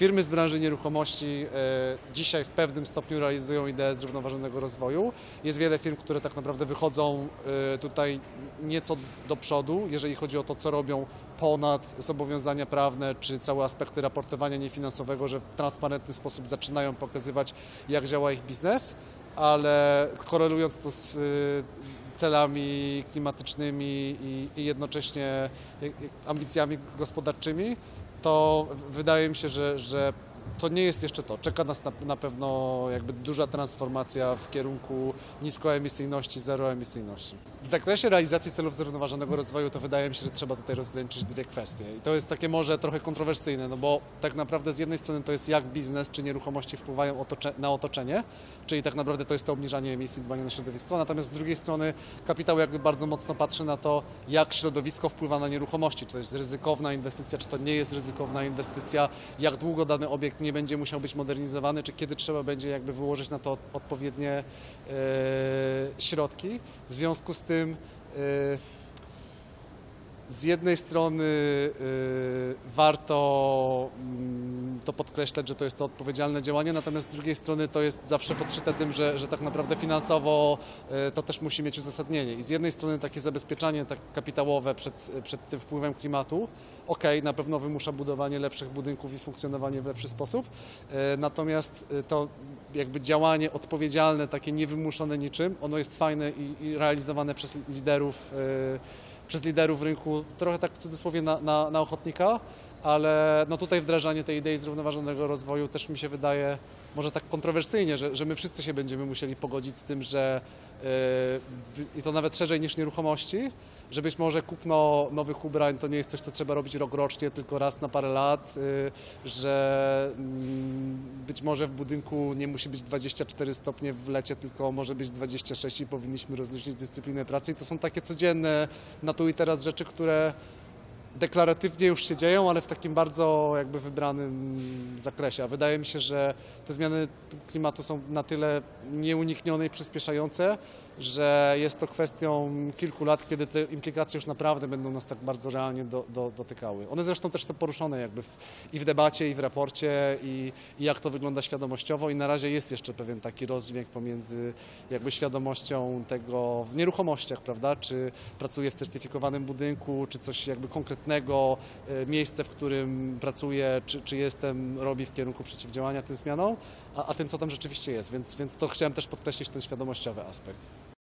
Firmy z branży nieruchomości e, dzisiaj w pewnym stopniu realizują ideę zrównoważonego rozwoju. Jest wiele firm, które tak naprawdę wychodzą e, tutaj nieco do przodu, jeżeli chodzi o to, co robią ponad zobowiązania prawne, czy całe aspekty raportowania niefinansowego, że w transparentny sposób zaczynają pokazywać, jak działa ich biznes, ale korelując to z y, celami klimatycznymi i, jednocześnie ambicjami gospodarczymi, to wydaje mi się, że, że to nie jest jeszcze to. Czeka nas na, na pewno jakby duża transformacja w kierunku niskoemisyjności, zeroemisyjności. W zakresie realizacji celów zrównoważonego rozwoju to wydaje mi się, że trzeba tutaj rozgraniczyć dwie kwestie. I to jest takie może trochę kontrowersyjne, no bo tak naprawdę z jednej strony to jest jak biznes czy nieruchomości wpływają otocze- na otoczenie, czyli tak naprawdę to jest to obniżanie emisji, dbanie na środowisko, natomiast z drugiej strony kapitał jakby bardzo mocno patrzy na to, jak środowisko wpływa na nieruchomości. Czy to jest ryzykowna inwestycja, czy to nie jest ryzykowna inwestycja, jak długo dany obiekt nie będzie musiał być modernizowany, czy kiedy trzeba będzie jakby wyłożyć na to odpowiednie e, środki. W związku z tym e, z jednej strony y, warto mm, to podkreślać, że to jest to odpowiedzialne działanie, natomiast z drugiej strony to jest zawsze podszyte tym, że, że tak naprawdę finansowo y, to też musi mieć uzasadnienie. I z jednej strony takie zabezpieczanie tak kapitałowe przed, przed tym wpływem klimatu, ok, na pewno wymusza budowanie lepszych budynków i funkcjonowanie w lepszy sposób, y, natomiast y, to jakby działanie odpowiedzialne, takie niewymuszone niczym, ono jest fajne i, i realizowane przez liderów przez liderów rynku, trochę tak w cudzysłowie na, na, na ochotnika, ale no tutaj wdrażanie tej idei zrównoważonego rozwoju też mi się wydaje może tak kontrowersyjnie, że, że my wszyscy się będziemy musieli pogodzić z tym, że yy, i to nawet szerzej niż nieruchomości, że być może kupno nowych ubrań to nie jest coś, co trzeba robić rok rocznie, tylko raz na parę lat, yy, że mm, być może w budynku nie musi być 24 stopnie w lecie, tylko może być 26 i powinniśmy rozluźnić dyscyplinę pracy. I to są takie codzienne na tu i teraz rzeczy, które deklaratywnie już się dzieją, ale w takim bardzo jakby wybranym zakresie. A wydaje mi się, że te zmiany klimatu są na tyle nieuniknione i przyspieszające, że jest to kwestią kilku lat, kiedy te implikacje już naprawdę będą nas tak bardzo realnie do, do, dotykały. One zresztą też są poruszone jakby w, i w debacie, i w raporcie, i, i jak to wygląda świadomościowo i na razie jest jeszcze pewien taki rozdźwięk pomiędzy jakby świadomością tego w nieruchomościach, prawda, czy pracuję w certyfikowanym budynku, czy coś jakby konkretnego, e, miejsce, w którym pracuję, czy, czy jestem, robi w kierunku przeciwdziałania tym zmianom, a, a tym, co tam rzeczywiście jest, więc, więc to chciałem też podkreślić ten świadomościowy aspekt.